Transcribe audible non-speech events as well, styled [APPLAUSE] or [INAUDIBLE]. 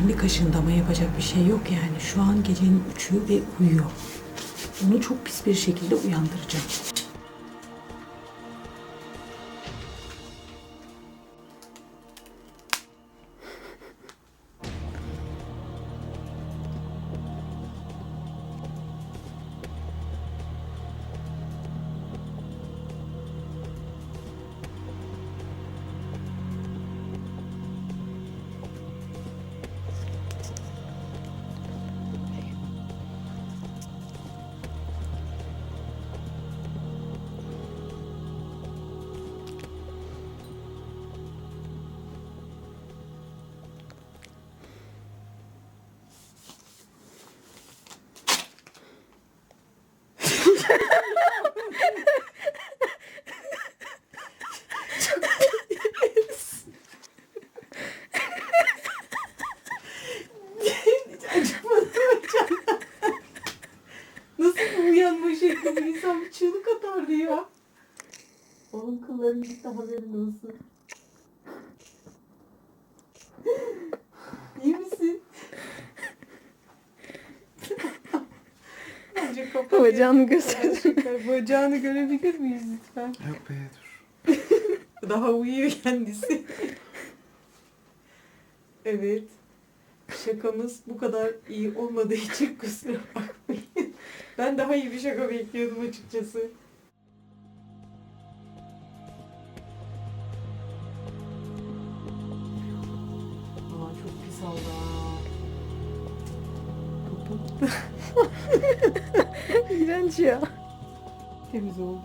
kendi kaşığında ama yapacak bir şey yok yani. Şu an gecenin üçü ve uyuyor. Onu çok pis bir şekilde uyandıracağım. Uyanma şekli insan bir çığlık atardı ya. Onun kıllarını gitti haberin olsun. Kapat. Bacağını göster. Bacağını görebilir miyiz lütfen? Yok be dur. [LAUGHS] Daha uyuyor kendisi. evet. Şakamız bu kadar iyi olmadığı için kusura bakmayın. Ben daha iyi bir şaka bekliyordum açıkçası. Aa çok pis oldu ha. Kapat. [LAUGHS] [LAUGHS] İğrenç ya. Temiz oldu.